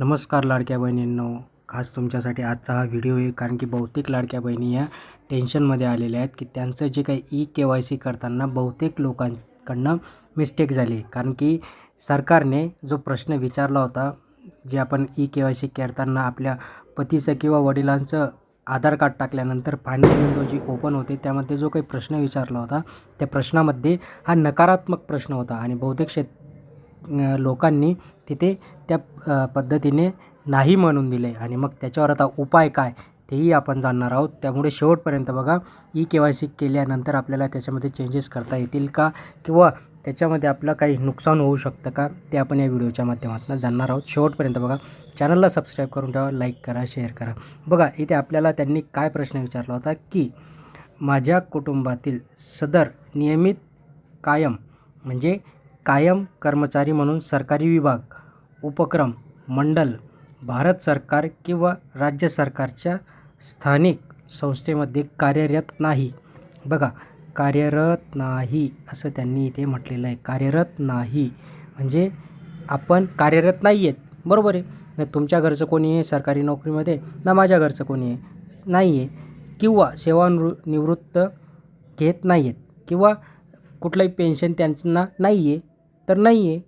नमस्कार लाडक्या बहिणींनो. खास तुमच्यासाठी आजचा हा व्हिडिओ आहे कारण की बहुतेक लाडक्या बहिणी या टेन्शनमध्ये आलेल्या आहेत की त्यांचं जे काही ई के वाय सी करताना बहुतेक लोकांकडनं मिस्टेक झाली. कारण की सरकारने जो प्रश्न विचारला होता जे आपण ई के वाय सी करताना आपल्या पतीचं किंवा वडिलांचं आधार कार्ड टाकल्यानंतर फायनल विंडो जी ओपन होते त्यामध्ये जो काही प्रश्न विचारला होता त्या प्रश्नामध्ये हा नकारात्मक प्रश्न होता. आणि बहुतेक शेत लोकांनी तिथे त्या पद्धतीने नाही म्हणून दिले. आणि मग त्याच्यावर आता उपाय काय तेही आपण जाणणार आहोत. त्यामुळे शेवटपर्यंत बघा ई के वाय सी केल्यानंतर आपल्याला त्याच्यामध्ये चेंजेस करता येतील का? किंवा त्याच्यामध्ये आपलं काही नुकसान होऊ शकतं का? ते आपण या व्हिडिओच्या माध्यमातून जाणणार आहोत. शेवटपर्यंत बघा चॅनलला सबस्क्राईब करून ठेवा लाईक करा शेअर करा. बघा इथे आपल्याला त्यांनी काय प्रश्न विचारला होता की माझ्या कुटुंबातील सदर नियमित कायम म्हणजे कायम कर्मचारी म्हणून सरकारी विभाग उपक्रम मंडल भारत सरकार किंवा राज्य सरकारच्या स्थानिक संस्थेमध्ये कार्यरत नाही. बघा कार्यरत नाही असं त्यांनी इथे म्हटलेलं आहे. कार्यरत नाही म्हणजे आपण कार्यरत नाही आहेत बरोबर आहे. ना तुमच्या घरचं कोणी आहे सरकारी नोकरीमध्ये ना माझ्या घरचं कोणी आहे. नाही आहे किंवा सेवानृ निवृत्त घेत नाही आहेत किंवा कुठलंही पेन्शन त्यांना नाही आहे तर नाही आहे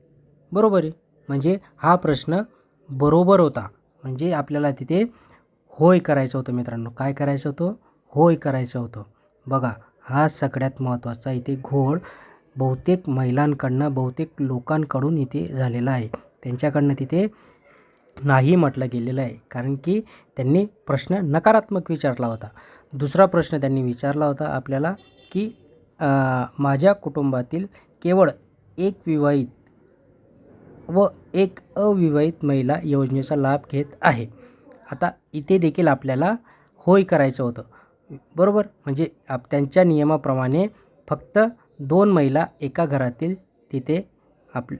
बरोबर आहे. म्हणजे हा प्रश्न बरोबर होता. म्हणजे आपल्याला तिथे होय करायचं होतं मित्रांनो. काय करायचं होतं? होय करायचं होतं. बघा हा सगळ्यात महत्त्वाचा इथे घोळ बहुतेक महिलांकडनं बहुतेक लोकांकडून इथे झालेला आहे. त्यांच्याकडनं तिथे नाही म्हटलं गेलेलं आहे. कारण की त्यांनी प्रश्न नकारात्मक विचारला होता. दुसरा प्रश्न त्यांनी विचारला होता आपल्याला की माझ्या कुटुंबातील केवळ एक विवाहित व एक अविवाहित महिला योजनेचा लाभ घेत आहे. आता इथे देखील आपल्याला होय करायचं होतं. बरोबर? म्हणजे आप त्यांच्या नियमाप्रमाणे फक्त दोन महिला एका घरातील तिथे आप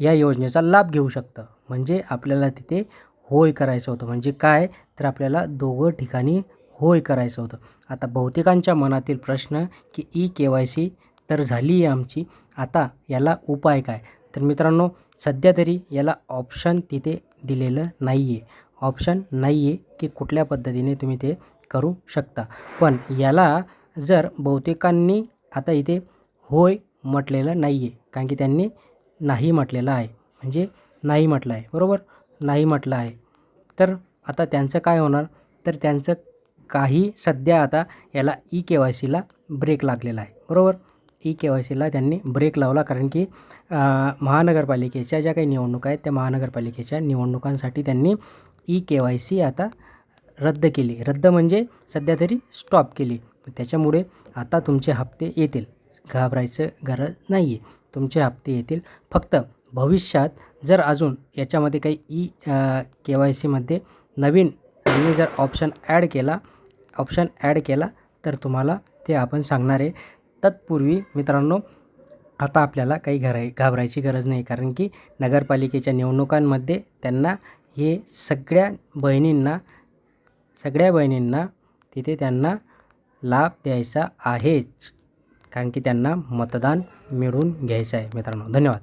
या योजनेचा लाभ घेऊ शकतं. म्हणजे आपल्याला तिथे होय करायचं होतं. म्हणजे काय? तर आपल्याला दोघं ठिकाणी होय करायचं होतं. आता बहुतेकांच्या मनातील प्रश्न की ई के वाय सी तर झाली आहे आमची. आता याला उपाय काय? तर मित्रांनो सध्या तरी याला ऑप्शन तिथे दिलेलं नाही आहे ऑप्शन नाही आहे की कुठल्या पद्धतीने तुम्ही ते करू शकता. पण याला जर बहुतेकांनी आता इथे होय म्हटलेलं नाही आहे कारण की त्यांनी नाही म्हटलेलं आहे. म्हणजे नाही म्हटलं आहे बरोबर? नाही म्हटलं आहे. तर आता त्यांचं काय होणार? तर त्यांचं काही सध्या आता याला ई के वाय सीला ब्रेक लागलेला आहे बरोबर? ई के वाय सीला त्यांनी ब्रेक लावला. कारण की महानगरपालिकेच्या ज्या काही निवडणुका आहेत त्या महानगरपालिकेच्या निवडणुकांसाठी त्यांनी ई के वाय सी आता रद्द केली. रद्द म्हणजे सध्या तरी स्टॉप केली. त्याच्यामुळे आता तुमचे हप्ते येतील. घाबरायचं गरज नाही आहे तुमचे हप्ते येतील. फक्त भविष्यात जर अजून याच्यामध्ये काही ई के वाय सीमध्ये नवीन तुम्ही जर ऑप्शन ॲड केला ऑप्शन ॲड केला तर तुम्हाला ते आपण सांगणार आहे. तत्पूर्वी मित्रांनो आता आपल्याला काही घराय घाबरायची गरज नाही. कारण की नगरपालिकेच्या निवडणुकांमध्ये त्यांना हे सगळ्या बहिणींना सगळ्या बहिणींना तिथे त्यांना लाभ द्यायचा आहेच. कारण की त्यांना मतदान मिळवून घ्यायचं आहे मित्रांनो. धन्यवाद.